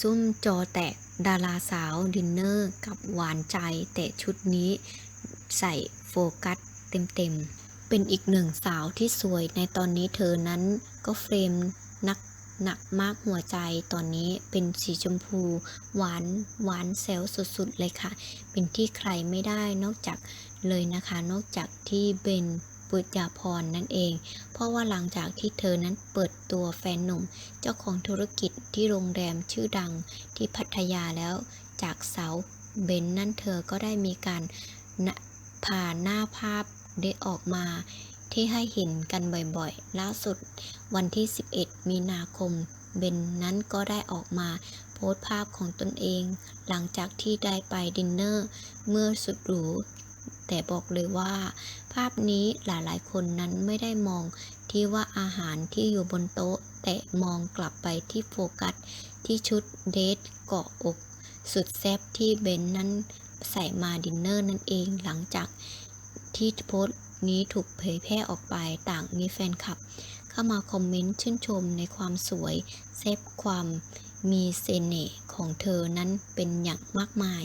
ซุ่มจอแตกดาราสาวดินเนอร์กับหวานใจ แต่ชุดนี้ใส่โฟกัสเต็มๆ เป็นอีกหนึ่งสาวที่สวยในตอนนี้เธอนั้นก็เฟรมนักหนักมากหัวใจตอนนี้เป็นสีชมพู หวานหวานแซวสุดๆเลยค่ะ เป็นที่ใครไม่ได้นอกจากเลยนะคะ นอกจากที่เบน ปุจยาพรนั่นเอง เพราะว่าหลังจากที่เธอนั้นเปิดตัวแฟนหนุ่ม เจ้าของธุรกิจที่โรงแรมชื่อดังที่พัทยาแล้ว จากเสาเบนนั่นเธอก็ได้มีการผ่านหน้าภาพได้ออกมาที่ให้เห็นกันบ่อยๆ ล่าสุดวันที่ 11 มีนาคม เบนนั้นก็ได้ออกมาโพสต์ภาพของตนเอง หลังจากที่ได้ไปดินเนอร์ เมื่อสุดหรู แต่บอกเลยว่า ภาพนี้หลายๆ คนนั้นไม่ได้มองที่ว่าอาหารที่อยู่บนโต๊ะ แต่มองกลับไปที่โฟกัส ที่ชุดเดทเกาะอก สุดแซ่บที่เบนนั้นใส่มาดินเนอร์นั่นเองหลังจากที่โพสต์นี้ถูกเผยแพร่ออกไปต่างมีแฟนคลับ เข้ามาคอมเมนต์ชื่นชมในความสวยแซ่บความมีเสน่ห์ของเธอนั้นเป็นอย่างมากมาย